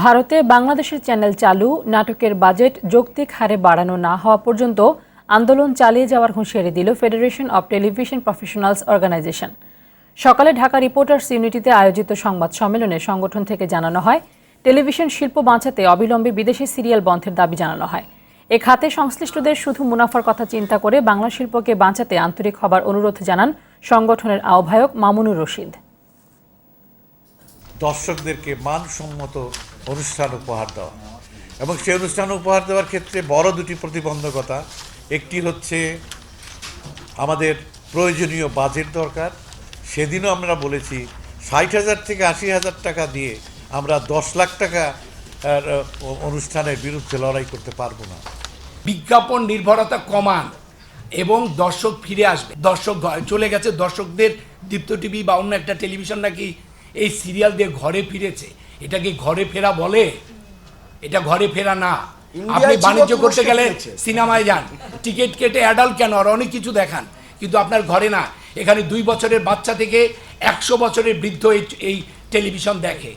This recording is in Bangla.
ভারতে বাংলাদেশের চ্যানেল চালু, নাটকের বাজেট যৌক্তিক হারে বাড়ানো না হওয়া পর্যন্ত আন্দোলন চালিয়ে যাওয়ার হুঁশিয়ারি দিল federation of television professionals organisation সকালে ঢাকা রিপোর্টার্স ইউনিটিতে আয়োজিত সংবাদ সম্মেলনে সংগঠন থেকে জানানো হয়, টেলিভিশন শিল্প বাঁচাতে অবিলম্বে বিদেশি সিরিয়াল বন্ধের দাবি জানানো হয়। এ খাতে সংশ্লিষ্টদের শুধু মুনাফার কথা চিন্তা করে বাংলা শিল্পকে বাঁচাতে আন্তরিক হবার অনুরোধ জানান সংগঠনের আহ্বায়ক মামুনুর রশিদ। দর্শকদেরকে মানসম্মত অনুষ্ঠান উপহার দেওয়া। এবং সেই অনুষ্ঠান উপহার দেওয়ার ক্ষেত্রে বড় দুটি প্রতিবন্ধকতা। একটি হচ্ছে আমাদের প্রয়োজনীয় বাজেট দরকার। সেদিনও আমরা বলেছি, ষাট হাজার থেকে আশি হাজার টাকা দিয়ে আমরা দশ লাখ টাকা অনুষ্ঠানের বিরুদ্ধে লড়াই করতে পারব না। বিজ্ঞাপন নির্ভরতা কমান এবং দর্শক ফিরে আসবে। দর্শক চলে গেছে। দর্শকদের দীপ্ত টিভি বা অন্য একটা টেলিভিশন নাকি এই সিরিয়াল দিয়ে ঘরে ফিরেছে। এটা কি ঘরে ফেরা বলে? এটা ঘরে ফেরা না। আপনি বাণিজ্য করতে গেলে সিনেমায় যান। টিকিট কেটে অ্যাডাল্ট কেন? আর অনেক কিছু দেখান। কিন্তু আপনার ঘরে না। এখানে দুই বছরের বাচ্চা থেকে একশো বছরের বৃদ্ধ এই টেলিভিশন দেখে।